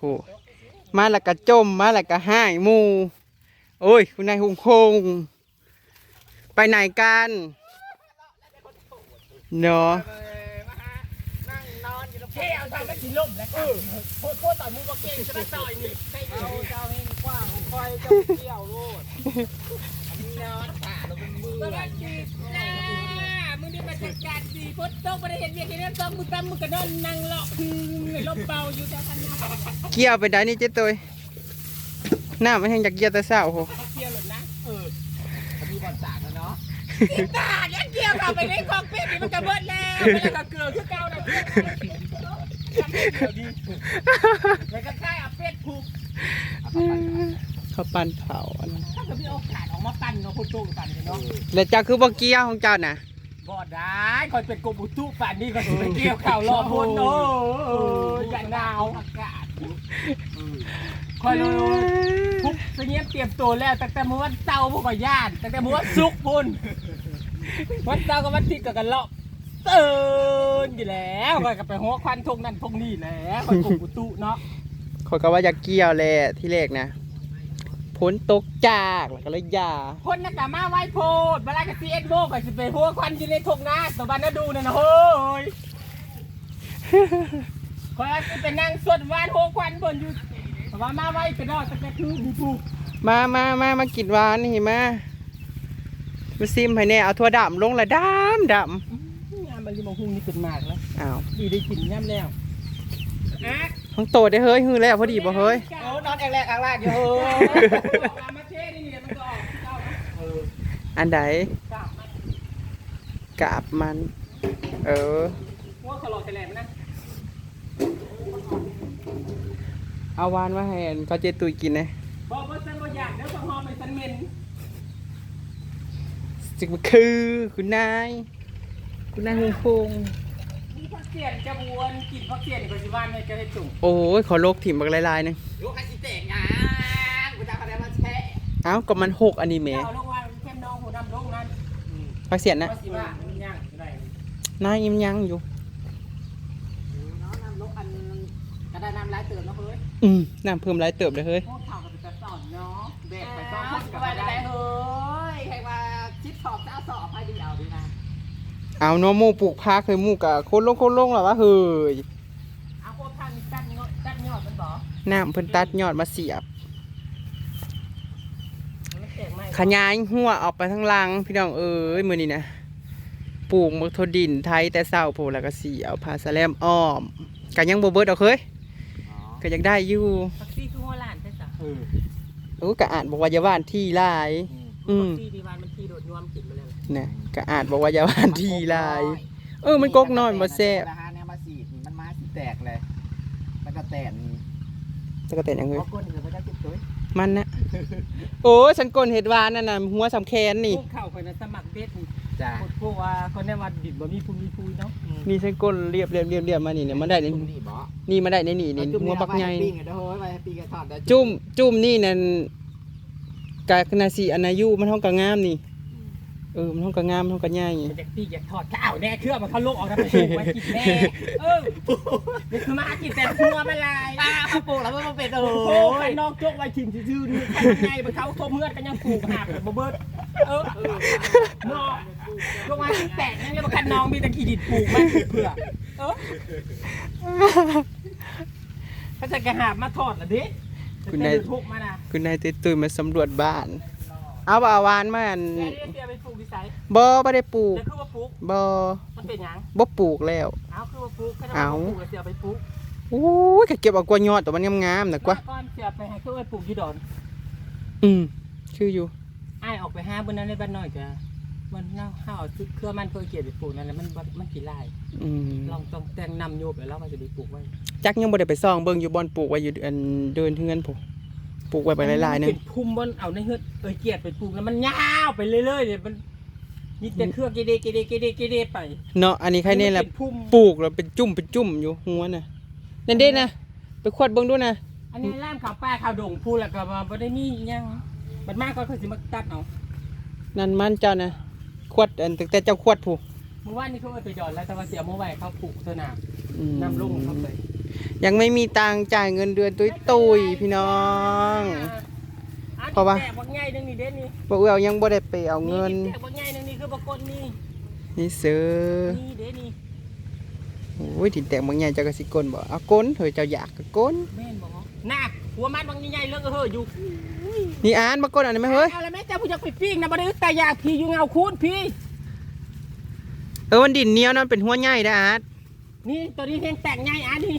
ถมาแล้วก็จมมาแล้วก็ห้ายหมูโอ้ย คุณนายหงคง ไปไหนกันเนาะนั่งนอนอยู่ตรงเที่ยวทำไม่กินลมแล้วก็โคตรโคตรต่อยมือก็เก่งจะมาต่อยนี่ใช่เอาเจ้าเองกว้างคอยเจ้าเที่ยวโลดนอนขาลงเป็นมือ สวัสดีจ้ามึงได้มาจัดการดีพดโต๊ะประเห็นเวียนที่นั่นต้องมือตั้มมือกระโดนนั่งเลาะคือลมเบาอยู่เจ้าคันนาเกี่ยวไปได้นี่เจ๊ตุยน้ำมันแห้งจากเกี่ยวแต่เช้าโหเที่ยวหลุดนะเออมีบอลสากแล้วเนาะกินตาเนี่ยเกี่ยวเราไปเล่นคอกเป็ดนี่มันกระเบิดแล้วไม่ได้กระเกลือคือเก่านะแล้วก็ใช่เอาเป็ดผูกเขาปั่นเผาอันนั้นถ้าเกิดมีโอกาสออกมาปั่นเนาะคุณโจ้ปั่นกันเนาะแล้วเจ้าคือบ่เกี่ยวของเจ้าน่ะ บ่ได้คอยเป็นกบุตุปั่นนี่ก็สิไปเกี่ยวข่าวรอบนโอ้ยอย่าหนาวอากาศคอยรู้ทุกเสงียมเตรียมตัวแล้วตั้งแต่เมื่อวันเสาร์พวกก็ย่านตั้งแต่เมื่อวันศุกร์พุ่นวันเสาร์กับวันอาทิตย์ก็กันเลาะตื่นอยู่แล้วคอยก็ไปหัวควันทงนั่นทงนี่แหล้วคอยกบุตุเนาะเขาก็ว่าอยากเกี่ยวแหละที่แรกนะ ผลตกจากแล้วก็เลยหยาคนนักกามาไหว้โพดเวลากะซีเอ็ดโมก็สิไปหัวควันอยู่ในทงนาสวรรค์นาดูนั่นนะเฮ้ยคอยเอาสิไปนั่งสวดวานหัวควันบนอยู่แต่ว่ามาไหว้กระดอกตะกะคือบูบูมามามามากินหวานนี่มามาซิมให้แน่เอาถั่วดำลงละดำดงานบริมงหุงนี่เป็นมากแล้วำอ้าวดีได้กินย่ำแล้วอะ ของโตได้เฮ้ยฮือแล้วพอดีบ่เฮ้ยโอ้นอนแอกแรกแอกแรกอยู่เฮ้ยมาเทนี่เนี่ยมันก็ออกเจ้านะเอออันใดกลับมันกาบมัน เออหัวขลอดแฉลมนะเอาหวานมาให้อันเขาเจตุยกินนะบอกว่าฉันบ่อยากเดี๋ยวสังหอมไปฉันเหม็นจึงมาคือคุณนาย คุณนายหงคงมีผัก เสียนจะบวนกินผักเสียนก็สิบ้านไม่จะให้จุ่มโอ้ยขอโลกถิ่มบักลายๆหนึงลูกให้สิแตกงานกูจะเอาอะไรมาแช่เอ้าก็มันหกอันนี้แหมเอาลงว่าเข้มน้องหูดำลงนั้นพักเสียนนะว่าสิว่ามันย่างได้นายยิ้มยังอยู่ น้องน้ำลงอันก็ได้น้ำลายเติมเนาะเฮ้ยอืมน้ำเพิ่มหลายเติบเลยเฮ้ยพวกข่าวก็เป็นกระสอนเนาะแบกไปต้องพูดกับได้เฮ้ยใครมาชิดสอบเจ้าสอบให้ดีเอาดีนะ เอาเนาะหมูปลูกพักเคยหมูกะโคนลงโคนลงแล้ววะเฮ้ยเอาพวกข้างนี้ตัดยอดตัดยอดมันบอกน้ำเพิ่นตัดยอดมาเสียบมันแตกไหมขยายหัวออกไปทั้งหลังพี่น้องเอ้ยมื้อนี้นะปลูกมักทดดินไทยแต่เศร้าโพดแล้วก็สีเอาพาสะแลมอ้อมก็ยังบ่เบิดเอาเคยก็ยังได้อยู่ผักซี่คือหัวหลานใช่จ้ะเออโอ้ก็อ่านบอกว่าอย่าว่านที่หลายอืมผักซี่ดีวัน นไปแล้วนะก็อ่านบอกว่าอย่าว่านที่หลาย เออมันกกน้อยบ่แซ่บนะฮะเนี่ยมาสีดนี่มันมาสีแตกเลยแล้วก็แตนนี่แต่ก็แต่ยังเอ้ยเพราะก้นคือพระเจ้าจุดตัวมันนะโอ้ยฉันกลนเห็ดหวานนั่นน่ะหัวสำแคนนี่ พวกเข้าไปนะสมัครเด็ดจ้าพวกว่าคนในวัดดิบบ่มีภูมิภูมิเนาะนี่ฉันกลนเรียบเรียบเรียบเรียบมานี่เนี่ยมันได้ในจุ่มนี่บ่นี่มาได้ในนี่นี่หัวบักใหญ่ปิ้งกันเด้อเฮ้ยไปปิ้งกันทอดได้จุ่มจุ่มนี่นั่นกะนาสีอนายุมันห้องกะงามนี่ เออมันห้องกะงามมันห้องกะใหญ่มันจะปีกอยากทอดข้าวแน่เครื่องมันเข้าลูกออกทำไปปลูกไว้กินแน่เออนี่คือมากินแต่หัวมันลายอ่าเขาปลูกแล้วมันเป็นเอโอ้อโหไอ้นอกจกไว้ถิ่นซื่อๆนี่ใครไงไปเขาโทมเฮือดกันยังปลูกหักบ่เบิดเออเออนอกจกไว้ที่แตกนั่นเรียกว่าคันน้องมีแต่ขี้ดินปลูกมันเผื่อเออถ้าจะกระหาบมาทอดละดิทุกมานะคุณนายตุ้ยตุ้ยมาสำรวจบ้าน เอาบ่าวานมาอันเดี๋ยวเดี๋ยวไปปลูกวิสัยบ่บ่ได้ปลูกเดี๋ยวคือว่าปลูกบ่มันเป็นหยังบ่ปลูกแล้ว เอาคือว่าปลูกก็จะเอาปลูกแล้วเสียไปปลูกโอ้ยก็เก็บเอากว่ายอดแต่มันงามๆนะกว่าก้อนเสียไปให้คือว่าปลูกยี่ดอนอืมคืออยู่ไอ้ายออกไปห้าบนนั้นในบ้านน้อยจ้ะมันเน่าข้าวซื้อเครือมันเพื่อเกียรติไปปลูกนั่นแหละมันบ่มันกี่ไร่อืมลองต้องแต่งนำโยบแล้วเรามันจะไปปลูกไว้จักยังบ่ได้ไปซ่องเบิ่งอยู่บ่อนปลูกไว้อยู่อันเดินเฮือนผม ปลูกไว้ไปหลายๆนึเป็งนพุ่มบนเอาในเฮือดเอ้ยเกียรติไปปลูกแล้วมันยาวไปเรื่อยๆเลยมันมีแต่เครือเกเรเกเรเกเรเกเรไปเนาะอันนี้ใครเนี่ยแหละมัป็พุ่มปลูกแล้วเป็นจุ่มเป็นจุ่มอยู่หัวน่ะนั่นเด้นะไปขวดเบิ่งดูนะอันนี้ล่ามข่าวป้าข่าวดงพูดแล้วก็บ่ได้มีอิหยังมันมากก็คือสิมาตัดเอานั่นมันเจ้านะขวดอันตั้งแต่เจ้าขวดผู้เมื่อวานนี้เขาเอาไปหยอดแล้วแต่ว่าเสียเมื่อไหร่เขาปลูกเท่านาอืมนำลงเข้าไป ยังไม่มีตังค์จ่ายเงินเดือนตุยตุยๆพี่น้อง เพราะว่า แตกบักใหญ่หนึงนี่เด้นี่บ่เอื้อยังบ่ได้ไปเอาเงิน แตกบักใหญ่หนึงนี่คือบักกนนี่นี่เสือนี่เด้นี่โอ้ยดินแตกบางใหญ่เจ้าก็สิกลบ่เอากลเฮ้ยเจ้าอยากก็กลแม่นบ่หนักหัวมันบักใหญ่ๆเลิกเฮ้ออยู่นี่อ่านมากลอันนี้ไหมเฮ้ย เอาแล้วแม่เจ้าผู้จักไปปิ้งนะบ่ได้อึดแต่อยากพี่อยู่เงาคูนพี่ เออมันดินเหนียวนั่นเป็นหัวใหญ่ได้ออาร์ตนี่ตัวนี้แห้งแตกใหญ่อะนี่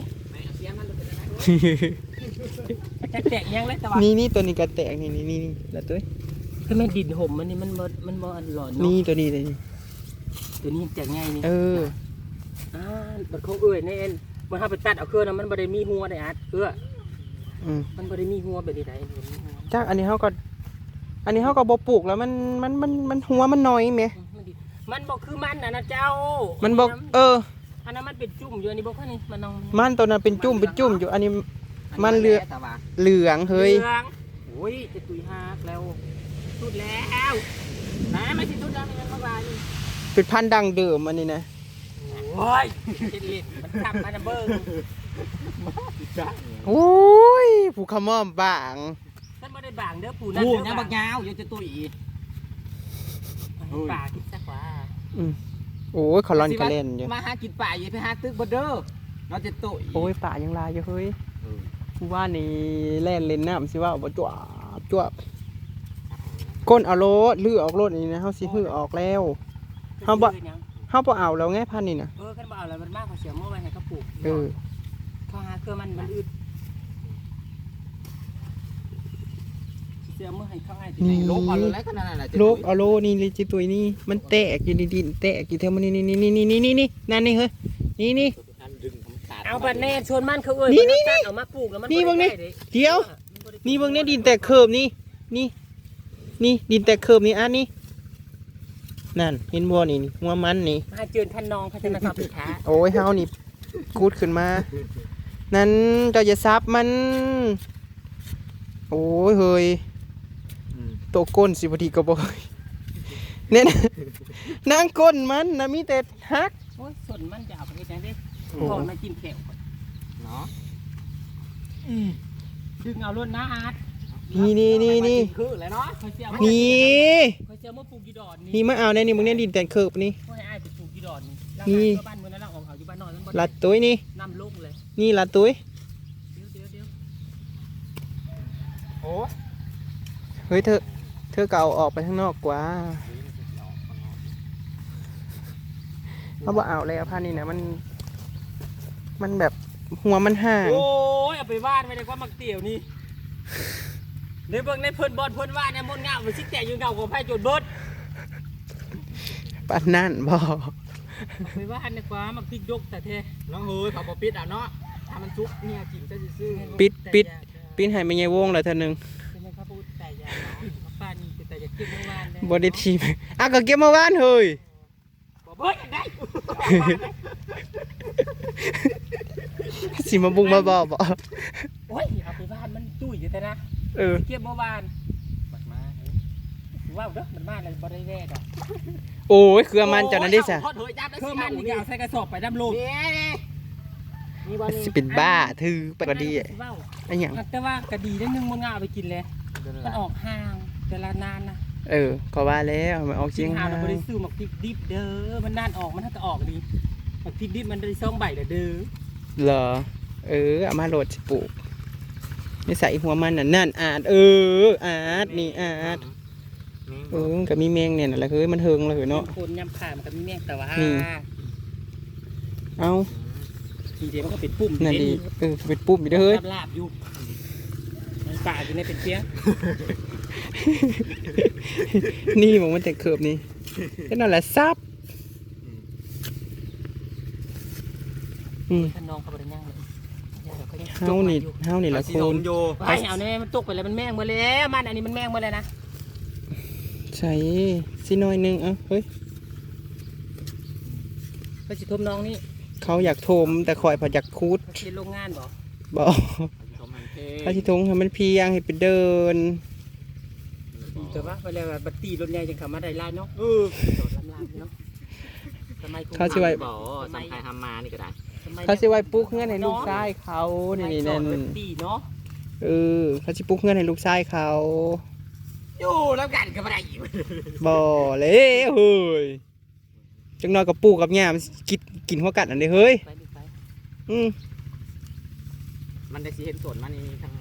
จะแตกยังเลยแต่ว่านี่นี่ตัวนี้ก็แตกนี่นี่นี่นี่แล้วตัวคือแม่ดินห่มมันนี่มันบ่มันบ่อันหลอนเนาะนี่ตัวนี้เลยนี่ตัวนี้แตกใหญ่นี่เอออ่าบัดเขาเอ้ยแน่นมันถ้าไปตัดเอาเครื่องนะมันบ่ได้มีหัวได้อัดเอื้ออืมมันบ่ได้มีหัวแบบนี้ได้บ่มีหัวจักอันนี้เขาก็ อันนี้เขาก็บ่ปลูกแล้วมันมันมันมันหัวมันน้อยไหมมันดิมันบ่คือมันน่ะนะเจ้า มัมันบอกเออ อันนั้นมันเป็นจุ่มอยู่อันนี้บ่ค่อยนี่มันน้องมันตัวนั้นเป็นจุ่มเป็นจุ่มอยู่ อันนี้มันเหลือแต่ว่าเหลืองเฮ้ยหลืองโอ้ยจะตุยหักแล้วสุดแล้วนะไม่ใช่สุดแล้วมันยังมาว่าอยู่เป็นพันธุ์ดังเดิมอันนี้นะโอ้ยเจ็ดลิตรมันทำมันนะเบิ้งโอ้ยผู้ขมอมบางฉันไม่ได้บางเด้อปู่นั่นโอ้เด้อยังบักยาวยังจะตุยอีกป่าคิดซะกว่าอืม โอ้ยเขาลอนเขาเล่นอยู่มาหากินป่าอย่าไปหาตึกบ่เด้อเราจะตุยโอ้ยป่ายังลายอยู่เฮ้ยเออผู้ว่านี่แล่นเล่นน้ำสิว่าบ่จวบจวบก้นเอารถลื้อออกรถนี่นะเฮาสิฮื้อออกแล้วเอาบ่เฮาบ่เอาแล้วไงพันนี่นะเออกันบ่เอาอะไรมันมากกว่าเสียเมื่อไว้ให้เขาปลูกเออเขาหาเครื่องมันมันอึด สียเมื่อให้เขาให้นี่ลบเอาเลยแล้วขนาดนั้นแหละจะโลตุกยเอาโลนี่เลยจิตุยนี่มันแตกอยู่ในดินแตกอยู่แถวมันนี่นี่นี่นี่นี่นี่นี่นั่นนี่เฮ้ยนี่นี่ อันดึงผมขาดเอาบัดแน่ชวนมันเขาเอ้ยนี่นี่มัเอามาปลูกแล้วมันนี่บ่เบิ่งนี่ได้เดี๋ยว นี่เบิ่งเนี่ยดินแตกเคิบนี่นี่ นี่ดินแตกเคิบนี่อันนี้นั่นเห็นบ่นี่นี่หัวมันนี่ มาเจือนท่านน้องพัฒนาสัมขาโอ้ยเฮานี่กูดขึ้นมา นั้นเจ้าจะซับมัน โอ้ยเฮ้ยอืม โตวก้นสิบทีก็บ่เฮ้ยเนี่ยนะนางก้นมันนะมีแต่ฮัก โอ้ยส่วนมันจะเอาไปเฮ็ดหยังเด้โอ้ พอมากินแขวเนาะดึงเอารถนะอาร์ตนี่นี่นี่นี่คือเลยเนาะคอยเสียนี่คอยเสียมาปลูกกี่ดอนนี่มาเอาในนี่มึงเนี่ยดินแตกเคิบนี่คอยให้อ้ายไปปลูกกี่ดอนนี่นี่เราบ้านเมืองนั้นเราออกเอาอยู่บ้านนอกนั้นบ่ลัดตุ้ยนี่น้ำลงเลยนี่ลัดตุ้ยเดี๋ยวเดี๋ยวเดี๋ยวโอ้เฮ้ยเธอ เธอก็เอาออกไปข้างนอกกว่าเขาบอกเอาแล้วพันนี่นะมัน มันแบบหัวมันห่าง โอ้ยเอาไปวาดไว้เลยว่ามักเตี่ยวนี่ในเบิ่งในเพิ่นบอลเพิ่นวาดเนี่ยมนต์เงาไปสิแตกอยู่เงาของไผ่โจดเบิดปันนั่นบอกเอาไปวาดดีกว่ามักพริกยกแต่เท่น้องเฮ้ยเขาบอปิดอะเนาะถ้ามันซุกเนี่ยกินจะซื่อปิดปิดปิดให้ไม่ใช่วงเลยเธอหนึ่งเป็นไงครับพูดแต่ยา กกินเมื่อวานเนี่ยบอดี้ทีมอะก็เก็บมาบ้านเฮ้ยบอกเฮ้ยได้ สิมาบุกมาบอกบอกโอ้ยเอาไปวาดมันตุ้ยอยู่แต่นะเออเก็บเมื่อวานๆบัดมาว้าวเด้อมันมาเลยบ่ได้แรกอะโอ้ยเครือมันเจ้านั้นได้สะโอ้ยเอาทอดเฮ้ยจับได้คืสิอมันนี่ก็เอาใส่กระสอบไปดำลงนี่นี่นี่บ่นี่สิเป็นบ้าถือไปก็ดีอะว้าวไอ้หยังแต่ว่ากระดีนิดนึงมันงาเอาไปกินเลยมันออกห่าง แต่ละนานนะเออก็ว่าแล้วมันออกเชียงหาหาเราบริสุทธิ์หมักพริกดิบเด้อมันนานออกมันถ้าจะออกดีหมักพริกดิบมันได้ซ่องใบเด้อเด้อเหรอเออเอามาโหลดสิปลูกนี่ใส่หัวมันน่ะนั่นอาดเอออาดนี่อาดเออมันก็มีแมงเนี่ยนั่นแหละเฮ้ยมันเฮิงเลยเนาะคนยำผ่ามันก็มีแม่งแต่ว่านี่เอาทีเดียวมันก็เป็นปุ่มนั่นดีเออเป็นปุ๊บอยู่เด้อเฮ้ยลาบๆอยู่มันป่าอยู่ในเป็นเพี้ย นี่มองมันแต่เคิบนี่แค่นั้นแหละซับอืมท่านน้องเขาบริย่างเลยเดี๋ยวเขายังเฮานี่เฮานี่ละสีคสนมโยไปเอาเนี่ยมันตกไปแล้วมันแม่งหมาแล้วมันอันนี้มันแม่งหมาเลยนะใส่สิน้อยหนึงเอ้าเฮ้ยเขาสิทมน้องนี่เขาอยากโทมแต่คอยพออยากคูดเขาสิโรงงานบอกบอกถ้าที่ทงให้มันเพียงให้ไปเดิน แต่ว่าไปแล้วบัตตีรถใหญ่จังเขามาได้ลายเนาะเออโดดลำลามเนาะสมัยกูเขาสิไว้บอกทำใครทำมานี่ก็ได้สเขาสิไว้ปลูกเงื่อนให้ลูกชายเขานี่นี่นั่นดีเนาะเออเขาสิปลูกเงื่อนให้ลูกชายเขาอยู่แล้วกันก็ไม่ได้อยู่บ่เลยเฮ้ยจังน้อยกับปู่กับย่ามันกินกินหัวกัดอันนี้เฮ้ยไปดิไปอืมมันได้สิเห็นส่วนมันนี่ทาง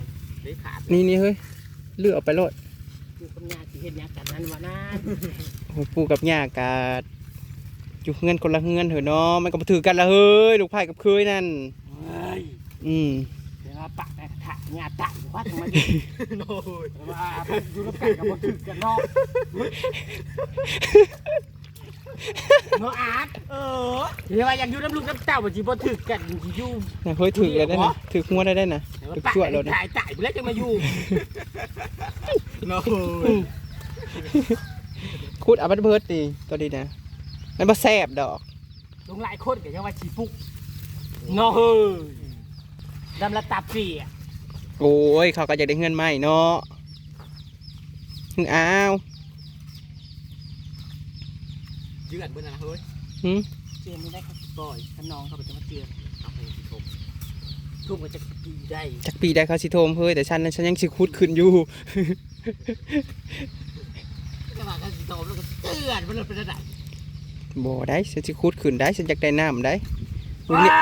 ได้ขาดนี่นี่เฮ้ยเลือกเอาไปโลด อยู่กับญาติเห็นหยังกันนั้นวะนะโอ้ปู่กับย่ากะอยู่เงื่อนคนละเงื่อนเถอะเนาะมันก็บ่ถือกันละเฮ้ยลูกไผ่กับเคยนั่น เฮ้ยอืมเดี๋ยวมาปักแต่ถักญาติตายว่าทำไมโอ้ยว่าอยู่กับกันกับบ่ถึกกันเนาะ เนาะอาร์ตเออเดี๋ยวว่าอยากอยู่น้ำลูกน้ำเต้าบ่สิบ่ถึกกันสิอยู่น่ะเฮ้ยถือเลยได้นะถือหัวได้ได้นะเดี๋ยวถือปักชั่วเลยนะตายตายไปแล้วจะมาอยู่โน้คูดเอาบัตเบิร์ดดีตัวดีนะมันบ่แซ่บดอกลงหลายคนก็ยังว่าชีฟุกเนาะเฮ้ยดำละตาเปียโอ้ยเขาก็จะได้เงินใหม่เนาะถึงอ้าว ยืดเบิ่นนะเฮ้ยหึเจียนไม่ได้ครับบ่อยถ้าน้องเขาไปจะมาเตือนเอาไปสิทบทุ่มก็จะดีได้จักปีได้เขาสิโทมเฮ้ยแต่ฉันนั้นฉันยังสิคุดขึ้นอยู่ก็ว่ากันสิทบแล้วก็เตือนมันเลยเป็นอะไรบ่ได้ฉันสิคุดขึ้นได้ฉันอยากได้น้ำได้เฮ้นี่ย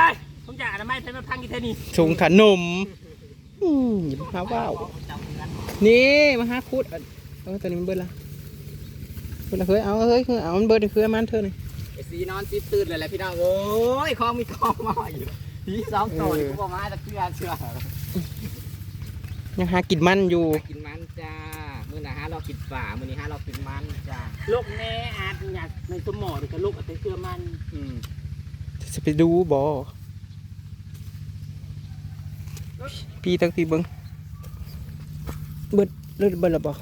ผมอยากอนามัยเพิ่นมาพังอีเท่านี้ถุงขนมอืมอย่ามาว้าวเจ้าเงินนี่มาหาคุดเอาเอาตัวนี้มันเบิดละ เบิดละเฮ้ยเอาเฮ้ยเอามันเบิดคือมันเธอนี่ไอ้สีนอนซีตื่นเลยแหละพี่น้องโอ้ยคลองมีคลองมาอยู่พี่สองตัวนี่กูบอกมาตะเกียเชื่อยังหากินมันอยู่กินมันจ้ามื้อหน้าหาเรากินฝ่ามื้อนี้หาเรากินมันจ้าโรคแน่อาจอยากในสมองหรือกับโรคอัตเชื่อมันอืมจะไปดูบ่พี่ตั้งพี่เบิ้งเบิดเลิศเบิดและบ่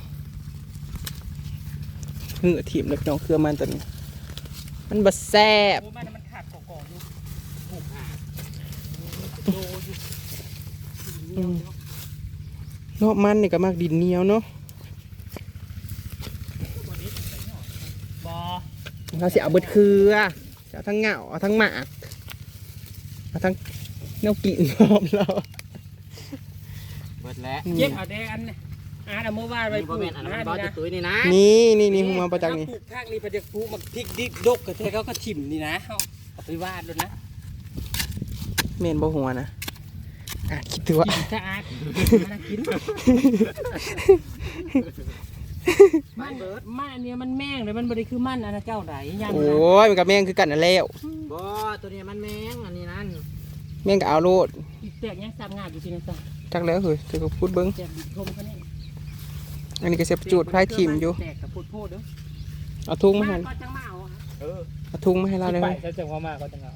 เหือถีบแล้วพี่น้องเครือมันตัวนี้ มันบ่แซ่บโอ้มันมันขาดก่อๆอยู่ถูกอะโดอยู่อืมเนาะมันนี่ก็มากดินเหนียวเนาะบอเขาสิเอาเบิดเครือจะเอาทั้งเหงาเอาทั้งหมากเอาทั้งเนากินพร้อมเราเบิดแล้วเย็บเอาได้อันน่ะ อาร์ตเอาเมื่อวานไปนี่ปบ่ลูแม่กนอันนั้นนะบ่นี่จะนะตุ้ยนี่นะนี่นี่นี่หุมาประจักษ์นี่ปลูกภาคนี้ประจักษ์ปลูกมักพริกดิกดกกระเทเขาก็ชิมนี่นะเอาเอาไปวาดเลยนะเมนบ่หัวนะอะคิดถือว่ากินสะอาดมากินมันมันอันเนี้ยมันแม่งเลยมันบริคือมันอันนะเจ้าไหนยังโอ้ยมันกับแมงคือกันนั่นแล้วบ่ตัวนี้มันแมงอันนี้นั่นแมงก็เอาโลดอีแตกยังสามงานอยู่ที่นั่นจ้ะจักแล้วเฮ้ยเธอก็พูดเบิ้งแตกดิบทมเขานี่ อันนี้ก็เสียบจูดพายทีมอยู่ แตกกับพูดพูดเด้อเอาทุ่งมาให้ก็จังมาเอาเออเอาทุ่งมาให้เราเลยไปเฮ้ยถ้าจังว่ามาก็จังเอา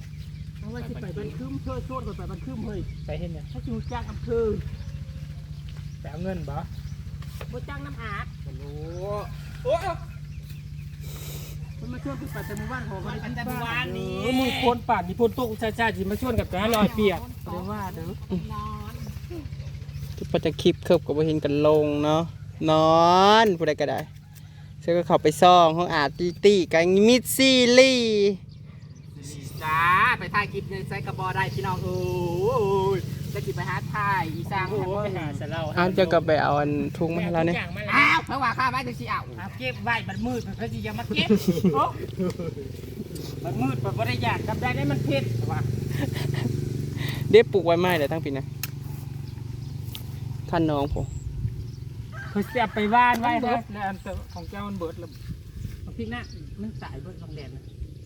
เพราะว่าสิไปบันคืมเพื่อชวนกันไปบันคืมเฮ้ยไปเห็นเนี่ยถ้าจูจ้างอำเภอไปเอาเงินบ่บ่จ้างน้ำอาบบ่รู้โอ้ยมันมาชวนกูไปแต่หมู่บ้านของมันแต่เมื่อวานนี้เออมือโคนป่านนี่โพนตกชาชาจิมาชวนกับแต่ลอยเปียกเดี๋ยวว่าเด้อทุกประจะคลิปเคิบกับบ่เห็นกันลงเนาะ นอนผู้ใดก็ได้เธอก็เข้าไปซ่องห้องอาร์ตีตี้กันมิดซีรีส์จ้าไปถ่ายคลิปในไซกระบอได้พี่น้องเอ้ยจะกินไปหาถ่ายอีสางโอ้โอ้ไปยหาสะเล่าอ้าวเจะก็ไปเอาอันทุ่งมาให้เราเนี่ยอ้าวเพราะว่าข้าไม้จะชี้เอาเอาเก็บไว้บัดมืดมันก็สิยังมาเก็บโอ้บัดมืดบัดบ่ได้อยากกับได้ได้มันเผ็ดว่ะเด็บปลูกไว้ไม่เลยทั้งปีนะท่านน้องผม เพิ่นสิเอาไปบ้านไว้เบินะดแล้วอันของเจ้ามันเบิดแล้วเอาพริกหน้ามันตายเบิดบางแดดนะ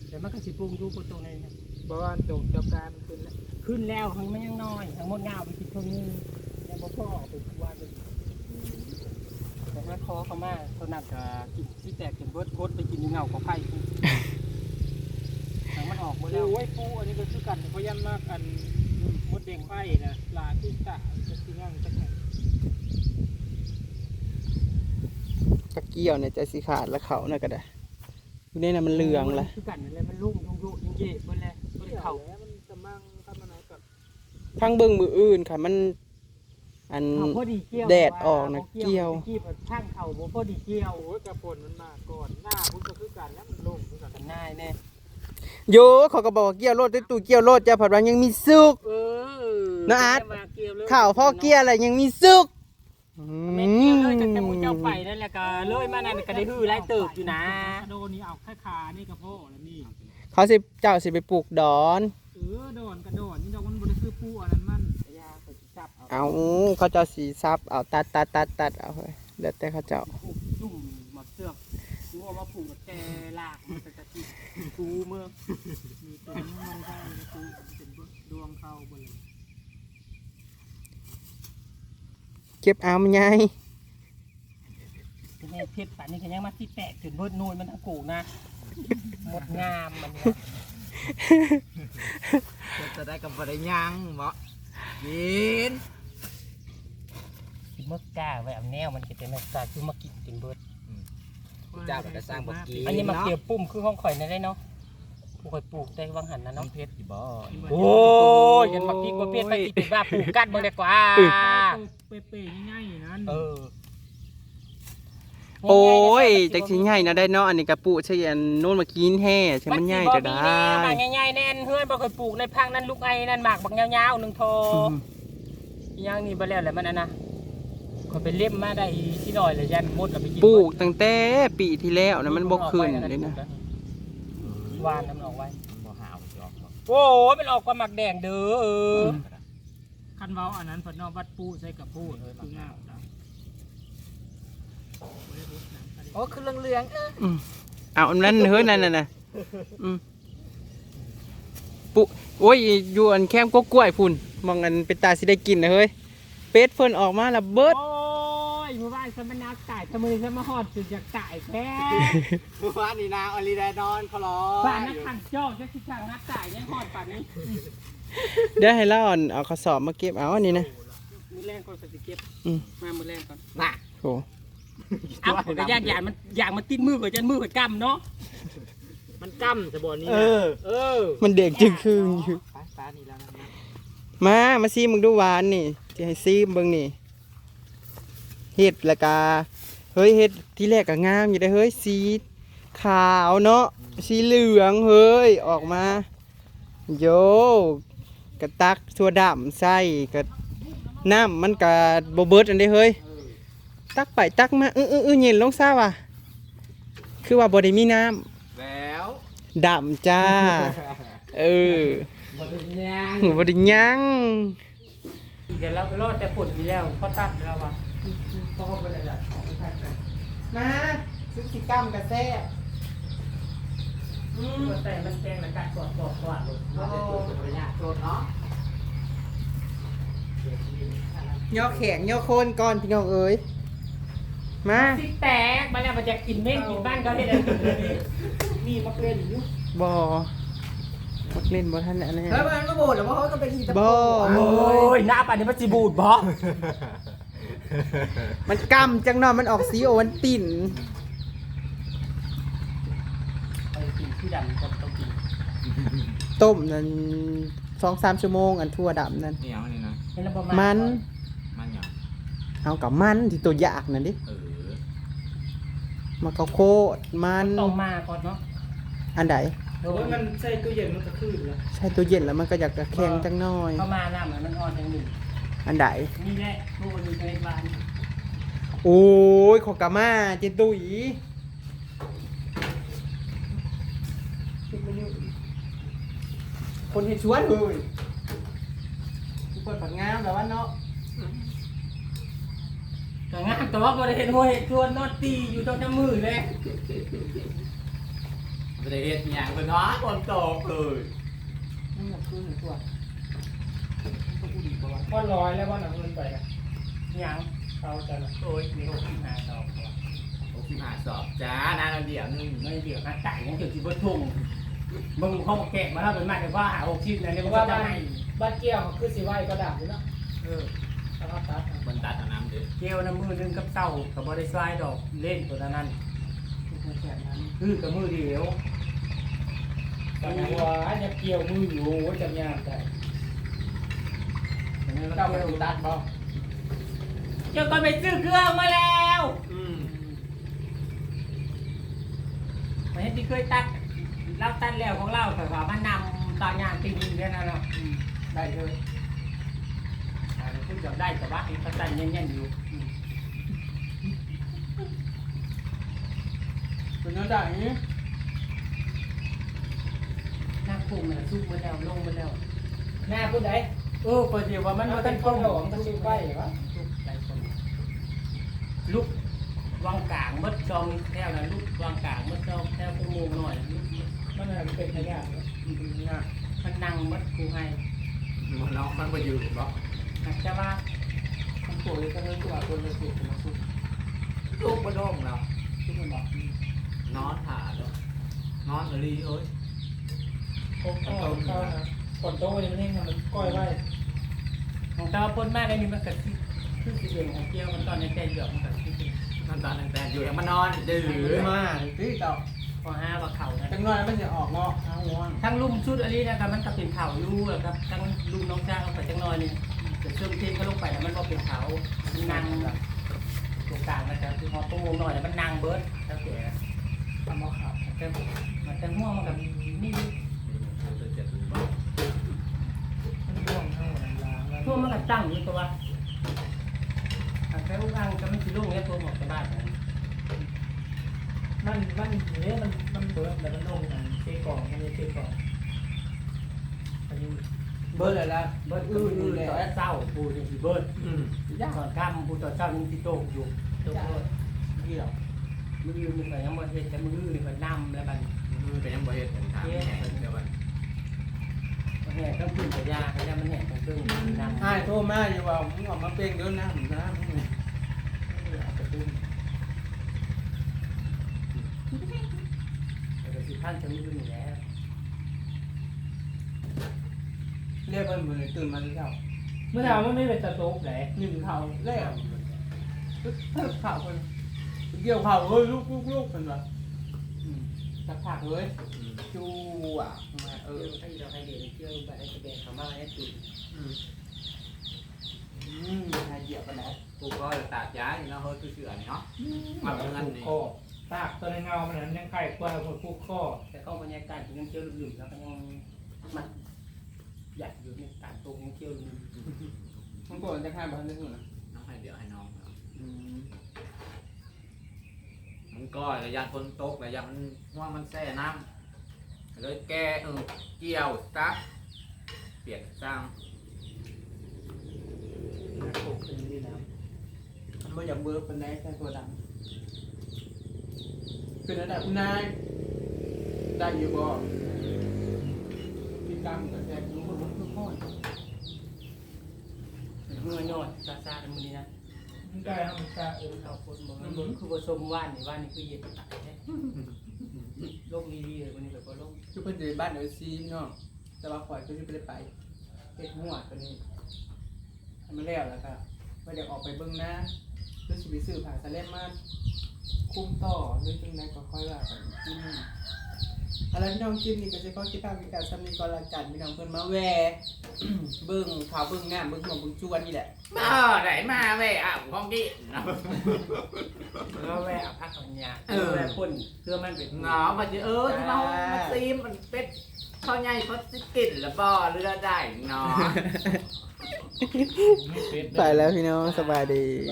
แต่มันก็สิปรุงอยู่บนตรงนี้นะบ่ว่าอันตกเจ้าการมันเป็นแล้วขึ้นแล้วทั้งมันยังน้อยทั้งหมดเงาไปกินตรงนี้ยังบ่พอเอาไปวานไปแต่ว่าคอเขามาเขานักก็กินที่แตกจนเบิดโคตรไปกินอยู่เงาของไผ่ทั้งมันออกหมดปูแล้วไว้ปูอันนี้ก็คือกันเขายันมากอันมดแดงไฟนะลาที่ตะจะสิย่างจักหน่อยกระ เกี่ยวเนี่ยใจสีขาดแล้วเขาน่ะก็ได้อยู่ในน่ะมันเหลืองละคือกันนั่นแหละมันลุ่มยุ่งยุ่งยิ่งเย่เบิ่นแหละเบิ่นเขาเขาแล้วมันจะมั่งทำอะไรกับพังเบิ่งมืออื่นค่ะ มัน อันเขาพอดีเกี่ยวแดดออกนะเกี่ยวเกี่ยวข้างเขาบ่พอดีเกี่ยวโอ้ยกระฝนมันมาก่อนหน้าพุ่นก็คือกันแล้วมันลงคือกันกันง่ายแน่โยเขาก็บอกว่าเกี่ยวรถด้วยตู้เกี่ยวรถจะผัดวันยังมีสุกเออนะอาร์ตแต่ว่เกี่ยวเลยข่าวพ่อเกี่ยวอะไรยังมีสุก เม็ดเกี่ยวเลย จากแต่หมูเจ้าไปนั่นแหละก็เลยมานั่นก็ได้ฮือไล่เติบอยู่นะโดนี่เอาแค่ขานี่กระโพแล้วนี่เขาสิเจ้าสิไปปลูกดอนเออโดนกระโดดนี่ดอกมันบริสุทธิ์ปูอันนั้นมันเอาเขาเจ้าสีซับเอาตัดตัดตัดตัดเอาเฮ้ยเดี๋ยวแต่เขาเจ้าจุ่มหมดเสือกกูเอามาปลูกกับแกลากมันจะติดกูเมืองมีตัวนี้มันได้ปูเป็นดวงเข้าบนเลยเก็บเอามันไงเป็ นไงเพชรป่านนี้ก็ยังมาที่แตกถึงเบิดนูนมันทั้งกูนะหมดงามมันเนี่ยจะได้กับบริยังบ่กินสิเมื่อกล้าไว้เอาแนวมันก็จะนักษาคือมากินจนเบิดเจ้าก็สร้างบ่กินอันนี้มาเกี่ยวปุ่มคือห้องข่อยนั่นได้เนาะผู้ข่อยปลูกได้วางหันนะน้อเนาะงเพชรอยู่บ่โอ้ยยันมาพริกมาเพชรไปติดว่าปลูกกันเบิ่งดีกว่าเป๊ะๆง่ายๆนั้นเออ โอ้ยจักสิง่ายนะได้เนาะอันนี้กระปุใช่อันโน่นมากินแห่ใช่มันง่ายจะได้บางง่ายๆแน่นเฮ้ยบ่เคยปลูกในพังนั้นลูกไอ้นั่นหมากบักยาวๆหนึ่งโทอืมย่างนี่บ่แล้วแหละมันอันนะเขาไปเล่มมาได้ที่หน่อยเลยยันหมดแล้วไปกินปลูกตั้งแต่ปีที่แล้วนะมันบ่ขึ้นเลยนะวานน้ำมันออกไว้บ่หาวสิออกบ่โอ้ยมันออกกว่าหมักแดงเด้อเออคันเว้าอันนั้นเพนนอกบัดปูใส่กับปูเลยคืองา มนะโอ้คือเหลืองๆเอออืมเอาอันนั้นเฮ้ยนั่นน่ะนะอืมปุโอ้ยอยู่อันแคมป์กกล้วยพุ่นมองอันเป็นตาสิได้กินนะเฮ้ยเป็ดเพิ่นออกมาและเบิด โอ้ยหมู่บ้านสมนาตายทำไมสมาฮอดจุดอยากตายแท้เมื่อวานนี่นางอลิแดนอนเขารอบ้านนักขันจอกจะสิขังนักตายยังฮอดป่านนี้เดี๋ยวให้เล่าอันเอากระสอบมาเก็บเอาอันนี้นะมือแรงก่อนสติเก็บอืม มามือแรงก่อนน่ะโอ้เอ้าก็ยากอย่างมันอย่างมันติดมือกับจันมือกับกำเนาะมันกั้มจะบ่นี่เออเออมันเด็กจึงคืนอยู่ไปตานี่แล้วนะมา มาซีมึงดูหวานนี่จะให้ซีมเบิ่งนี่เห็ดและกา เฮ้ยเห็ดที่แรกก็งามอยู่ได้อเฮ้ยสีขาวเนาะสีเหลืองเฮ้ยออกมา โยกระตักถั่วดำใส่กระน้ำมันกะบเบิดอันนี้เฮ้ย ตักไปตักมาอื้ออื้ออื้อเย็นลงซาว่ะ คือว่าบ่ได้มีน้แล้วำดำจ้า เออบ่ได้ยังบ่ได้หยังเดี๋ยวเราไปรอดแต่ผลอยู่แล้วเขาตัดแล้วว่ะเขาก็บ่ได้ละมาซื้อกิกรรมกระแซ่อืมแต่มันแกงละกัดกอดกอดกอดเลยเราจะจุดเป็นระยะโดนเนาะย่อแข็งย่อโคนก่อนพี่น้องเอ้ย มาสิแตกมาแล้วมันจะกินเม่นกินบ้านเขาเฮ็ดอะไรนี่มักเล่นอยู่บอมักเล่นบอท่านอันนี้เฮ้ยมันก็บ่นแล้วว่าเขาต้องไปขี่ตะบปูอโอ้ยหน้าป่านนี้มันสิบูดบ่มันกำจังเนอนมันออกสีโอวันติ่นไปกินที่ดำก็ต้องกินต้มนั่นสองสามชั่วโมงอันทั่วดำนั่นนี่อย่างนี้นะเป็นระบบมันมันอย่างเอากับมันที่ตัวยากนั่นดิเออ มันก็โคตรมันต้องมาก่อนเนาะอันใดโดโอ้ยยมันใส่ตู้เย็นมันก็ขึ้นแล้วใช้ตัวเย็นแล้วมันก็อยากจะแข็งจังน้อย เข้ามาหน้าเหมือนมันอ่อนอย่างหนึ่งอันใดนี่แหละลูกมันมีในบ้านโอ้ยขอกามาเจตุยคนเห็นชวนเลยทุกคนผัดงามแต่ว่าเนาะแต่ งานแต่ว่าบริเห็นหัวเห็นชวนนอนตีอยู่ตรงน้ำมือเลยไม่ได้เฮ็ดอย่างเป็นน้อยคนโตเลยนี่มันคือหนึ่งตัวก้อนร้อยแล้วว่าหนังเงินไปนะยังเอาจะนะโอ้ยมีหกสิบห้าดอกหกสิบห้าสอบจ้านานเดียวนึงไม่เดี๋ยวนะจ่ายยังถึงสิบวัตถุมึงเข้ามาแกะมาเท่าเป็นมากแต่ว่าหาหกสิบนะเนี่ยเพมันราะก็ว่าจะบ้านให้บ้านเกี้ยวคือสีไหวก็ดับอยู่เนาะ เออสภาพตัดบนตัดเอาน้ำเดือดเกลียวน้ำมือนึงกับเต้ากับบริสไลดอกเล่นตัวนั้นคือกับมือเดียวแต่หัวจะเกี่ยวมืออยู่จะยากได้เจ้าไปดูตัดบ่เจ้าก็ไปซื้อเครื่องมาแล้วอืมไม่เห็นที่เคยตักเราตัดแล้วของเราแต่ว่ามันนำตอนยามตีนี้เนี่ยนเนาะอืมได้เลย อ่าคุณจะได้แต่ว่าอีกตัดเงี้ยๆอยู่อืมเป็นยังไงนี่หน้าคุ้มมันซุกมาแล้วลงมาแล้วหน้าผู้ใดเออพอดีว่ามันมันบ่เป็ทันนคต้นนหลงก็สิไปวะลุกหลายคนลุกวางกลางมดจองแถวนะลุกวางกลางมดจองแถวกูมูหน่อยลุกมันน่ะเป็นขยะมันนั่งมดกูให้มันน้องมันไปอยู่บ่อ หาจจะว่ามันป่วยก็เลยตัวคนเลยสุดมาสุดลูกบ่โดงเราทุกคนบอกนอนถ่าเนาะนอนเลยเอ้ยโอ้โหเขานะฝนตกวันนี้มันเองมันก้อยไว้ของตาพ่นมากเลยนี่มันกระซิบคือสิเหลืองของเกี้ยวมันตอนในใจเหลือกมันกระซิบนั่นตาแต่อยู่อย่างมันนอนดื้อมาที่เก่าพอห้าว่าเข่านะจังน้อยมันจะออกเนาะเอาหัวทั้งลุ่มชุดอันนี้นะครับมันก็เป็นเข่าอยู่นะครับทั้งลุ่มน้องจ้าลงไปจังน้อยนี่จะเชื่อมเทนก็ลงไปแล้วมันก็เป็นเขามันนั่งตรงกลางนะครับคือพอตู้หน่อยแล้วมันนั่งเบิร์ดแล้วแกทำเอาข่ามันจะมันจะง่วงมันกับนี่มันร่วงทั้งหมดล้างแล้วช่วงมันก็ตั้งอยู่ตัวแต่แค่ลูกอ่างก็มันสิลุ่งเนี่ยตัวหมดไปบ้านนะมันมันเนี่ยมันมันเบิร์ดแล้วมันลงกันเทกล่องมันจะเทกล่องอันนี้ เบิร์ดเลยละเบิร์ดอื้ออื้อต่อเศร้าปูนี่สิเบิร์ดอืมตอนค่ำปูต่อเศร้านี่สิโตกอยู่โตกเบิร์ดเกี่ยวมืออื่นนี่ก็ยังบ่เฮ็ดแต่มืออื่นนี่ก็นำแล้วมันมือเป็นยังบ่เฮ็ดเป็นทางแห่เดี๋ยวมันมันแห่ต้องขึ้นกับยาให้แล้วมันแห่ต้องขึ้นนำไอ้โทรมาอยู่ว่ามึงออกมาเป็นเดี๋ยวนะนะเอาไปขึ้นแต่ก็สิพันจะมือนี่แหละ เรียกเพิ่นเหมือนตื่นมาเช้าเมื่อเช้ามันไม่เป็นตะตุกไหนหนึ่งเข่าแล้วเพิ่มเข่าคนเกี่ยวเข่าเฮ้ยลูกลูกลูกเป็นวะสักผักเลยจูอะเอเอออถ้าเราให้เด็กเที่ยวไปได้จะแบกเขามาให้ตื่นอืมอืมหายเหยียบกันไหนกูก็ตัดย้ายเนาะเฮ้ยคือเสือนี่เนาะมัมานเป็นผูเงินกนี่คอตากตัวในเงามันนั้นยังไข่กว่าคนผูกคอแต่เข้าบรรยากาศยังเที่ยวลืมแล้วก็ยังมัน อยากอยู่ในการตรงยังเที่ยวลืมมันก่อนจะฆ่าบ้านได้หุ่นนะน้องให้เดี๋ยวให้น้องเนาะอืมมันก็ระยะฝนตกระยะมันห่วงมันแช่น้ำเลยแกเออเกี่ยวซักเปียกสร้างปลูกเป็นดีนะมันบ่อยากเบิร์เป็นได้แค่ตัวดำเป็นระดับนายได้อยู่บ่พี่กำกับแกรู้ว่ามันคือพ่อ เมื่อยอดซาซาในมือนี้นะมันได้ทำซาเออเขาคนบอกมันคือผสมว่านนี่ว่านนี่คือเย็นโลกดีๆเลยวันนี้แบบว่าโลกคือเพิ่นอยู่บ้านเดี๋ยวซีเนาะแต่ว่าข่อยก็จะไปได้ไปเป็ดหัวตัวนี้ให้มันแล้วแล้วก็ไม่ได้ออกไปเบิ่งหน้าหรือสิไปซื้อผ้าสะเลมมาคุ้มต่อหรือจังไดก็ค่อยว่ากันอีกทีหนึ งอะไรพี่น้องคลิปนี้ก็จะขอคิดตามมีการซ้ำนี้ก็แล้วกันพี่น้องเพิ่นมาแหว เบิ่งข่าวเบิ่งงานเบิ่งหมองเบิ่งจวนนี่แหละ มาไหนมาเว้ยอะของกินเนาะแล้วแวะพักของยาแวะพ่นเพื่อมันเป็นเนาะมันจะเออที่เรามาซีมมันเป็ดข้าวใหญ่เขาสิกินแล้วบ่เรือได้เนาะไม่เป็ดไปแล้วพี่น้องสบายดีเ